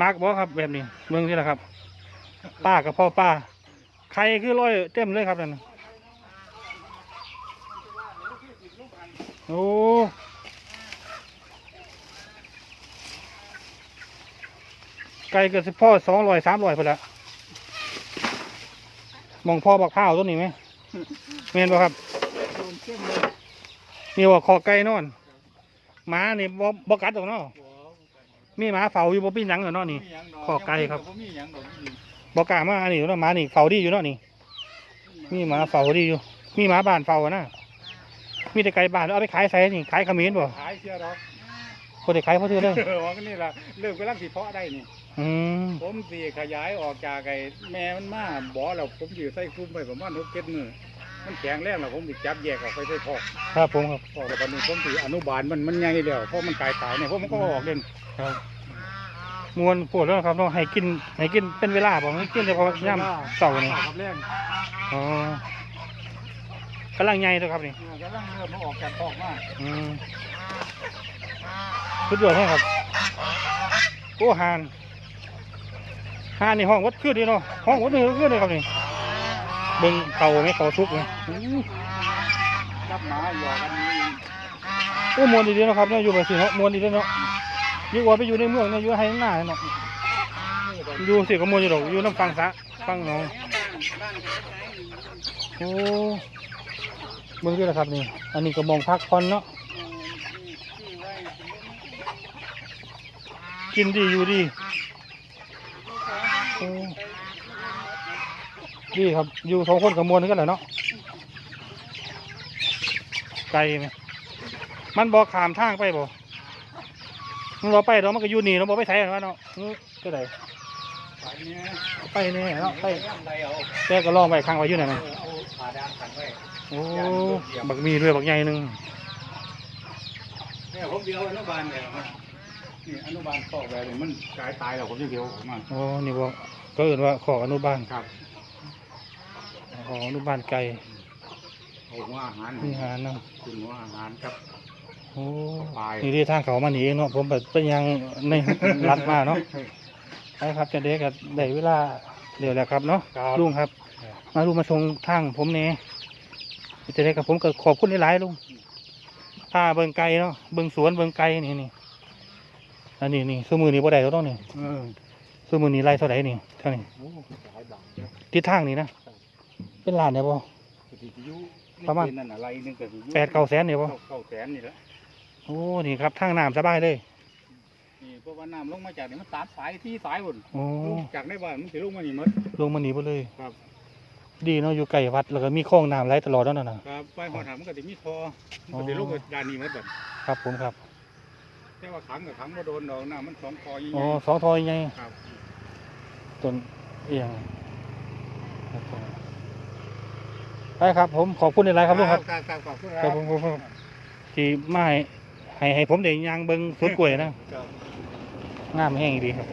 มาร์กบอครับแบบนี้เมืองนี่แหละครับ ป้ากับพ่อป้าใครคือร้อยเต็มเลยครับนั่นน่ะโอ้ไก่เกิดสิพ่อสองร้อยสามร้อยไปแล้วมองพ่อบักข้าวต้นนี้ไหมเมนบ่ครับนี่ว่าคอไก่นอนหมานี่บ่บ่กัดหรอกเนาะ มีหมาเฝ้าอยู่บ่ปีหยังเหรอเนาะนี่ ขอไก่ครับผมมีหยังดอกนี่บ่กล้ามาอันนี้เนาะหมานี่เฝ้าดีอยู่เนาะนี่ มีหมาเฝ้าดีอยู่ มีหมาบ้านเฝ้าอะนะมีแต่ไก่บ้านเอาไปขายใส่นี่ขายเขมิ้นบ่ขายเชื่อดอกบ่ได้ขายเพราะเธอเลยเออว่าก็นี่ล่ะเริ่มกำลังสิเพาะได้นี่ อืมผมสิขยายออกจากไอ้แม่มันมาบ่แล้วผมอยู่ใส่คุ้มไปประมาณ6 7มื้อ มันแข็งแรงแล้วผมสิจับแยกออกไปใส่คอกครับผมครับ คอกแล้วบัดนี้ผมสิอนุบาลมันมันใหญ่แล้วเพราะมันกายตายเนี่ยผมก็เอาออกเล่นครับมวนปวดแล้วครับเนาะให้กินให้กินเป็นเวลาบ่ให้กินแต่พอย่ำเสาร์นี่กับแรงอ๋อกำลังใหญ่ตัวครับนี่เออกำลังเริ่มมาออกจากคอกมาอืมสุดยอดให้ครับโอ้หานหานนี่ห้องวัดขึ้นดีเนาะห้องวัดนี่ขึ้นเลยครับนี่ เบิ่งเขาไหมเขาซุกไหมอู้จับหมาหยอกกันนี่โอ้มวนดีๆเนะครับเนี่ยอยู่แบบสิเนาะมวนดีๆเนาะยู่ว่าไปอยู่ในเมืองเนี่ยอยู่ให้หน้าเนาะอยู่สิก็มวนอยู่ดอกอยู่น้ำฟังสะฟังหน้องโอ้เบิ่งด้วยนะครับนี่อันนี้ก็มองพักผ่อนเนาะกินดีอยู่ดีโอ้ ดีครับ อยู่สองคนกับมวลกันแหละเนาะไกลไหมมันบอขามทางไปบ่มันบ่ไปเนาะมันก็อยู่นี่เนาะบ่ไปไสกันวะเนาะเออก็ได้ไปเนี่ยไปแน่เนาะไปไปเอาแต่ก็ลองไปข้างไว้อยู่ไหนนน่ะเอาผ่าดามกันไว้โอ้บักมีด้วยบักใหญ่หนึงเนี่ยผมเดียวอนุบาลเนี่ยครับนี่อนุบาลคอกแบบนี้มันกายตายแล้วผมจะเดียวออกมาโอ้นี่บ่ก็เอื่นว่าขออนุบาลครับ ขออนุบาลไก่เอาหัวอาหารมีหารนํคุณหัวอาหารครับ โอ้ปลายนี่ที่ทางเขามาหนีเองเนาะผมแบบเป็นยังใน รัดมาเนาะใช่ครับจะเด็กกับได้เวลาเดี๋ยวแหละครับเนาะครับลุงครับมาลุงมาส่งทางผมเนี่ยจะได้กับผมก็ขอบคุณหลายๆลุงถ้าเบิ่งไกลเนาะเบิ่งสวนเบิ่งไกลนี่นี่อันนี้นี่สมือนี่บ่ได้แล้วต้องนี่เออสมือนี่ไล่เท่าไหร่นี่เท่านี้โอ้หลายบาทเยอะทิศทางนี่นะ เป็นล้านเนี่ยบ่ปฏิทิยุประมาณในเกณฑ์นั่นอะไรนึงก็สิอยู่แปดเก้าแสนเนี่ยบ่ เก้าเก้าแสนนี่แหละโอ้ นี่ครับทางน้ำสบายเลย นี่เพราะว่าน้ำลงมาจากนี่มันตัดสายที่สายบนโอ้ลงจากในบ้านมันสิลงมานี่หมด ลงมาหนีไปเลยครับ ดีเนาะอยู่ใกล้วัดแล้วก็มีคลองน้ำไหลตลอดแล้วนั่นน่ะ ครับไปหอถามมันก็สิมีทอมันก็สิลงมาด้านนี้หมดแบบครับผมครับ แต่ว่าขังกับขังมาโดนดอกน้ำมันสองคอยิ่งอ๋อสองทอยไงครับ ต้นเอียงครับผม ไปครับ ผมขอบคุณในไลน์ครับลุงครับครับครับขอบคุณครับผมผมผมที่มาให้ให้ให้ผมได้ยางเบิงสวนกล้วยนะครับงามแห้งดีครับ